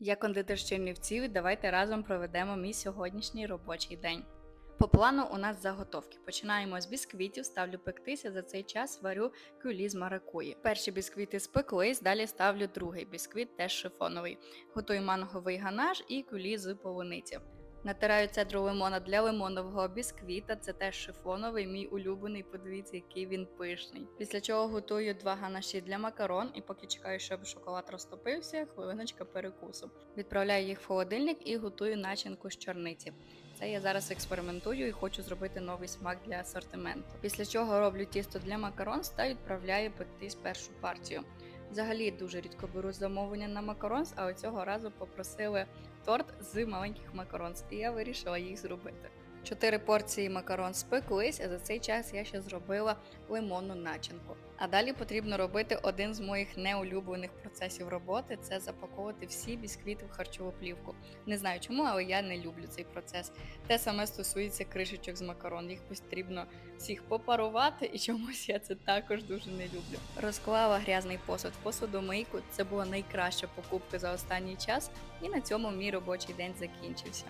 Я кондитер з Чернівців, і давайте разом проведемо мій сьогоднішній робочий день. По плану у нас заготовки. Починаємо з бісквітів, ставлю пектися. За цей час варю кюлі з маракуї. Перші бісквіти спеклись, далі ставлю другий бісквіт, теж шифоновий. Готую манговий ганаш і кюлі з полуниці. Натираю цедру лимона для лимонового бісквіта. Це теж шифоновий, мій улюблений. Подивіться, який він пишний. Після чого готую два ганаші для макарон, і поки чекаю, щоб шоколад розтопився, хвилиночка перекусу. Відправляю їх в холодильник і готую начинку з чорниці. Це я зараз експериментую і хочу зробити новий смак для асортименту. Після чого роблю тісто для макарон та відправляю пектись першу партію. Взагалі дуже рідко беру замовлення на макаронс, а цього разу попросили торт з маленьких макаронс, і я вирішила їх зробити. Чотири порції макарон спеклись, а за цей час я ще зробила лимонну начинку. А далі потрібно робити один з моїх неулюблених процесів роботи це запаковувати всі бісквіти в харчову плівку. Не знаю чому, але я не люблю цей процес. Те саме стосується кришечок з макарон. Їх потрібно всіх попарувати, і чомусь я це також дуже не люблю. Розклала грязний посуд в посудомийку. Це була найкраща покупка за останній час, і на цьому мій робочий день закінчився.